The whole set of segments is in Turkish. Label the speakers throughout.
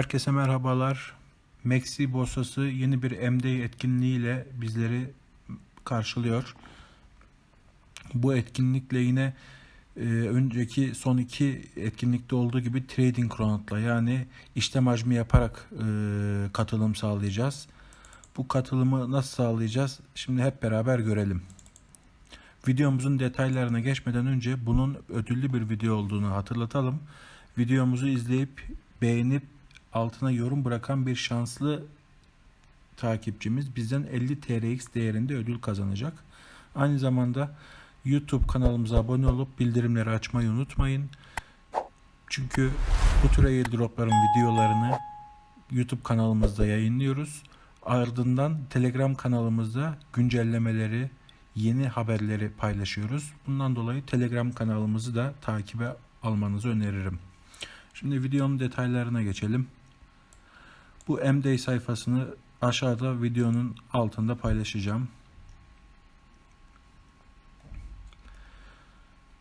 Speaker 1: Herkese merhabalar. Maxi borsası yeni bir MD etkinliğiyle bizleri karşılıyor. Bu etkinlikle yine e, önceki son iki etkinlikte olduğu gibi trading chrono'la yani işlem hacmi yaparak e, katılım sağlayacağız. Bu katılımı nasıl sağlayacağız? Şimdi hep beraber görelim. Videomuzun detaylarına geçmeden önce bunun ödüllü bir video olduğunu hatırlatalım. Videomuzu izleyip beğenip altına yorum bırakan bir şanslı takipçimiz bizden 50 TRX değerinde ödül kazanacak. Aynı zamanda YouTube kanalımıza abone olup bildirimleri açmayı unutmayın. Çünkü bu tür airdropların videolarını YouTube kanalımızda yayınlıyoruz. Ardından Telegram kanalımızda güncellemeleri, yeni haberleri paylaşıyoruz. Bundan dolayı Telegram kanalımızı da takibe almanızı öneririm. Şimdi videonun detaylarına geçelim. Bu MD sayfasını aşağıda videonun altında paylaşacağım.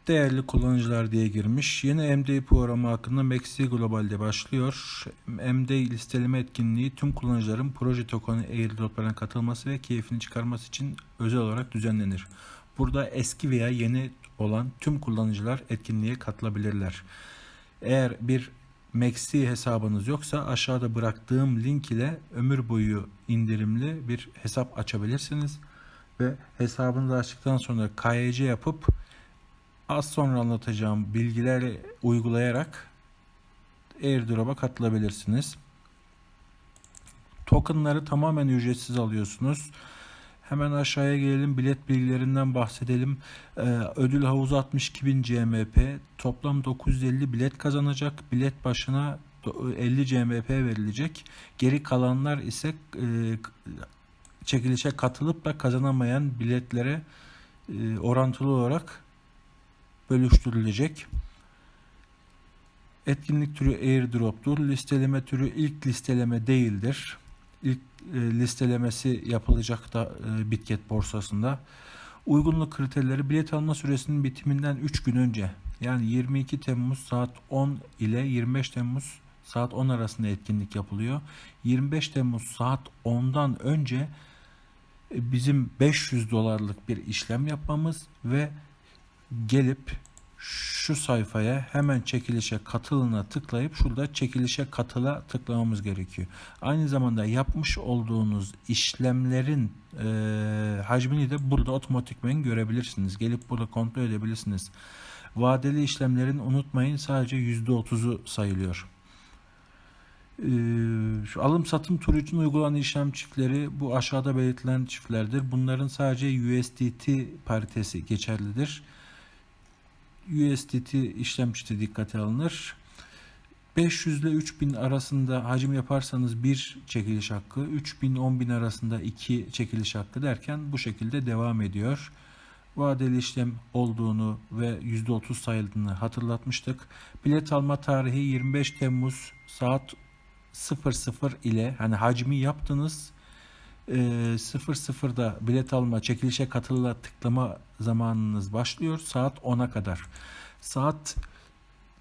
Speaker 1: Değerli kullanıcılar diye girmiş. Yeni MD programı hakkında Maxi Global'de başlıyor. MD listeleme etkinliği tüm kullanıcıların proje tokeni airdroplarına katılması ve keyfini çıkarması için özel olarak düzenlenir. Burada eski veya yeni olan tüm kullanıcılar etkinliğe katılabilirler. Eğer bir Maxi hesabınız yoksa aşağıda bıraktığım link ile ömür boyu indirimli bir hesap açabilirsiniz. Ve hesabınızı açtıktan sonra KYC yapıp az sonra anlatacağım bilgileri uygulayarak airdrop'a katılabilirsiniz. Tokenları tamamen ücretsiz alıyorsunuz. Hemen aşağıya gelelim. Bilet bilgilerinden bahsedelim. Ee, ödül havuzu 62.000 CMP. Toplam 950 bilet kazanacak. Bilet başına 50 CMP verilecek. Geri kalanlar ise e, çekilişe katılıp da kazanamayan biletlere e, orantılı olarak bölüştürülecek. Etkinlik türü airdrop'tur. Listeleme türü ilk listeleme değildir. İlk e, listelemesi yapılacak da e, Bitget borsasında. Uygunluk kriterleri bilet alma süresinin bitiminden 3 gün önce yani 22 Temmuz saat 10 ile 25 Temmuz saat 10 arasında etkinlik yapılıyor. 25 Temmuz saat 10'dan önce e, bizim 500 dolarlık bir işlem yapmamız ve gelip şu sayfaya hemen çekilişe katılına tıklayıp şurada çekilişe katıla tıklamamız gerekiyor. Aynı zamanda yapmış olduğunuz işlemlerin e, hacmini de burada otomatikmen görebilirsiniz. Gelip burada kontrol edebilirsiniz. Vadeli işlemlerin unutmayın sadece %30'u sayılıyor. Ee, şu alım satım turu için uygulanan işlem çiftleri bu aşağıda belirtilen çiftlerdir. Bunların sadece USDT paritesi geçerlidir. USDT işlem çifti dikkate alınır. 500 ile 3000 arasında hacim yaparsanız bir çekiliş hakkı, 3000 10000 arasında iki çekiliş hakkı derken bu şekilde devam ediyor. Vadeli işlem olduğunu ve %30 sayıldığını hatırlatmıştık. Bilet alma tarihi 25 Temmuz saat 00 ile hani hacmi yaptınız 00'da bilet alma, çekilişe katıla tıklama zamanınız başlıyor. Saat 10'a kadar. Saat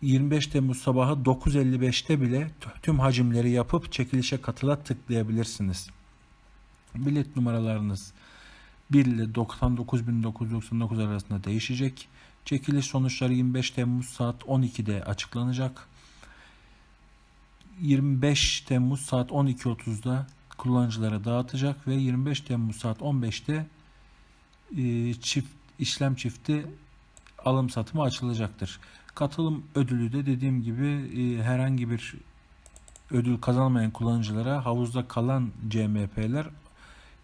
Speaker 1: 25 Temmuz sabahı 9.55'te bile tüm hacimleri yapıp çekilişe katıla tıklayabilirsiniz. Bilet numaralarınız 1 ile 99.999 arasında değişecek. Çekiliş sonuçları 25 Temmuz saat 12'de açıklanacak. 25 Temmuz saat 12.30'da kullanıcılara dağıtacak ve 25 Temmuz saat 15'te e, çift işlem çifti alım satımı açılacaktır. Katılım ödülü de dediğim gibi e, herhangi bir ödül kazanmayan kullanıcılara havuzda kalan CMP'ler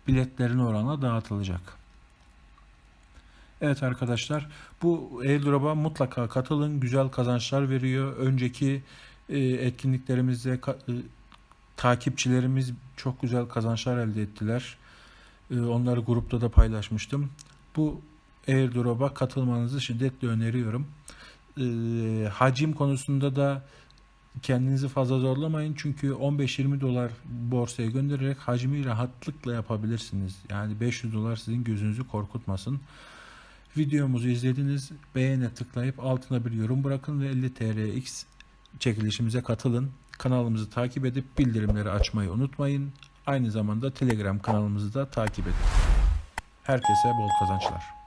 Speaker 1: biletlerin oranla dağıtılacak. Evet arkadaşlar bu airdrop'a mutlaka katılın. Güzel kazançlar veriyor. Önceki e, etkinliklerimizde takipçilerimiz çok güzel kazançlar elde ettiler. E, onları grupta da paylaşmıştım. Bu airdrop'a katılmanızı şiddetle öneriyorum. E, hacim konusunda da kendinizi fazla zorlamayın çünkü 15-20 dolar borsaya göndererek hacmi rahatlıkla yapabilirsiniz. Yani 500 dolar sizin gözünüzü korkutmasın. Videomuzu izlediniz. Beğene tıklayıp altına bir yorum bırakın ve 50 TRX çekilişimize katılın. Kanalımızı takip edip bildirimleri açmayı unutmayın. Aynı zamanda Telegram kanalımızı da takip edin. Herkese bol kazançlar.